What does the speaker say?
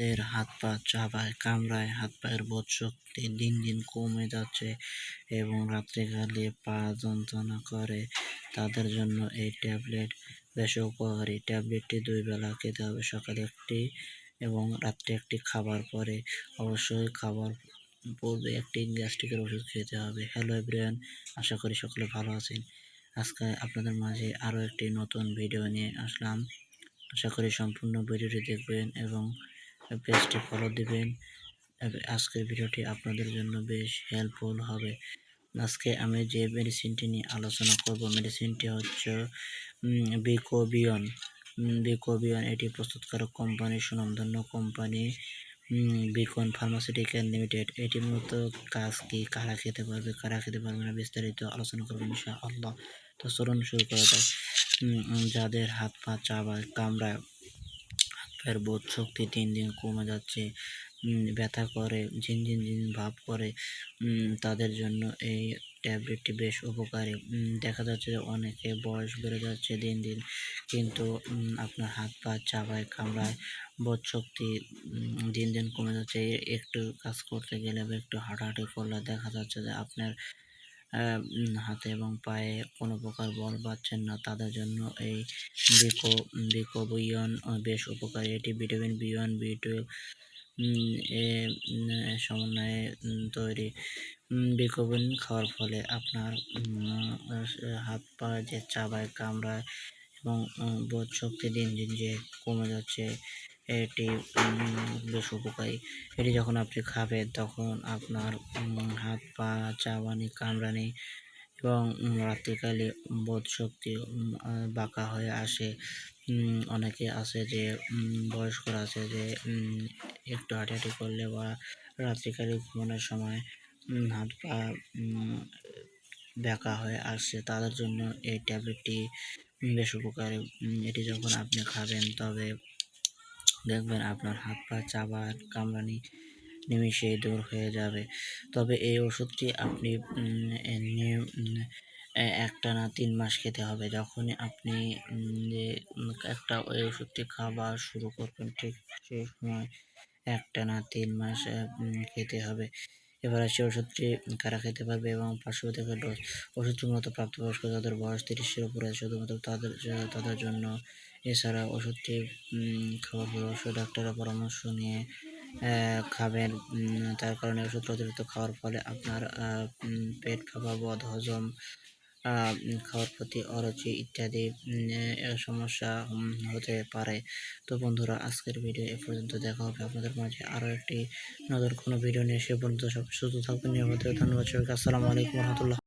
এর হাত পা চাবায়, কামড়ায়, হাত পায়ের বোধ শক্তি দিন দিন কমে যাচ্ছে এবং রাত্রিকালে পা যন্ত্রণা করে। তাদের জন্য এই ট্যাবলেট বেশ উপকারী। ট্যাবলেটটি দুই বেলা খেতে হবে সকালে একটি এবং রাত্রে একটি খাবার পরে। অবশ্যই খাবার পূর্বে একটি গ্যাস্ট্রিকের ওষুধ খেতে হবে। হ্যালো এভরিওয়ান, আশা করি সকলে ভালো আছেন। আজকে আপনাদের মাঝে আরও একটি নতুন ভিডিও নিয়ে আসলাম। আশা করি সম্পূর্ণ ভিডিওটি দেখবেন এবং পেজটি ফলো দিবেন। আজকের ভিডিওটি আপনাদের জন্য বেশ হেল্পফুল হবে। আজকে আমি যে মেডিসিনটি নিয়ে আলোচনা করব মেডিসিনটি হচ্ছে বিকোবিয়ন বিকোবিয়ন এটি প্রস্তুতকারক কোম্পানি সুনামধন্য কোম্পানি বিকন ফার্মাসিউটিক্যাল লিমিটেড এটি মূলত কাজ কি, কারা খেতে পারবে, কারা খেতে পারবে না বিস্তারিত আলোচনা করবেন আল্লাহ তো চলুন শুরু করা যাক। যাদের হাত পা চাবায়, কামড়ায় পায়ের বোধ শক্তি দিন দিন কমে যাচ্ছে ব্যথা করে ঝিনঝিন ঝিন ভাব করে তাদের জন্য এই ট্যাবলেটটি বেশ উপকারী। দেখা যাচ্ছে যে অনেকে বয়স বেড়ে যাচ্ছে দিন দিন, কিন্তু আপনার হাত পা চাবায়, কামড়ায়, বোধ শক্তি দিন দিন কমে যাচ্ছে। একটু কাজ করতে গেলে বা একটু হাঁটাহাঁটি করলে দেখা যাচ্ছে যে আপনার হাতে এবং পায়ে কোনো প্রকার বল পাচ্ছেন না। তাদের জন্য এই বিকো বিকো বিয়ন বেশ উপকারী। এটি vitamin B one B twelve এ সমন্বয়ে তৈরি বিকোবিন খাওয়ার ফলে আপনার হাত পা যে চাবায় কামড়ায় এবং বোধ শক্তি দিন দিন যে কমে যাচ্ছে এটি বেশ উপকারী। এটি যখন আপনি খাবেন, তখন আপনার হাত পা চাবানি কামড়ানি এবং রাত্রিকালে বোধ শক্তি বাঁকা হয়ে আসে। অনেকে আছে যে বয়স্করা আছে যে একটু হাঁটাহাঁটি করলে বা রাত্রিকালে ঘুমানোর সময় হাত পা ব্যাকা হয়ে আসছে তাদের জন্য এই ট্যাবলেটটি বেশ উপকারী। এটি যখন আপনি খাবেন, তবে দেখবেন আপনার হাত পা চাবার কামড়ানি নিমিষেই দূর হয়ে যাবে। তবে এই ওষুধটি আপনি একটা একটানা তিন মাস খেতে হবে। যখনই আপনি একটা ওই ওষুধটি খাবার শুরু করবেন, ঠিক সেই সময় একটা না তিন মাস খেতে হবে। এবার আসছে ওষুধটি কারা খেতে পারবে এবং পার্শ্ব থেকে ওষুধ মতো প্রাপ্তবয়স্ক যাদের বয়স তিরিশের উপরে শুধুমাত্র তাদের তাদের জন্য। এছাড়া ওষুধটি খাওয়ার অবশ্যই ডাক্তারের পরামর্শ নিয়ে খাবেন। তার কারণে ওষুধ অতিরিক্ত খাওয়ার ফলে আপনার পেট ফাঁপা বদ হজম খাওয়ার প্রতি অরুচি ইত্যাদি সমস্যা হতে পারে। তো বন্ধুরা, আজকের ভিডিও এ পর্যন্ত দেখা হবে আপনাদের মাঝে আরও একটি নতুন কোনো ভিডিও নিয়ে। সে পর্যন্ত সব সুস্থ থাকবেন, নিরাপদে ধন্যবাদ সবাইকে। আসসালামু আলাইকুম রহমতুল্লাহ।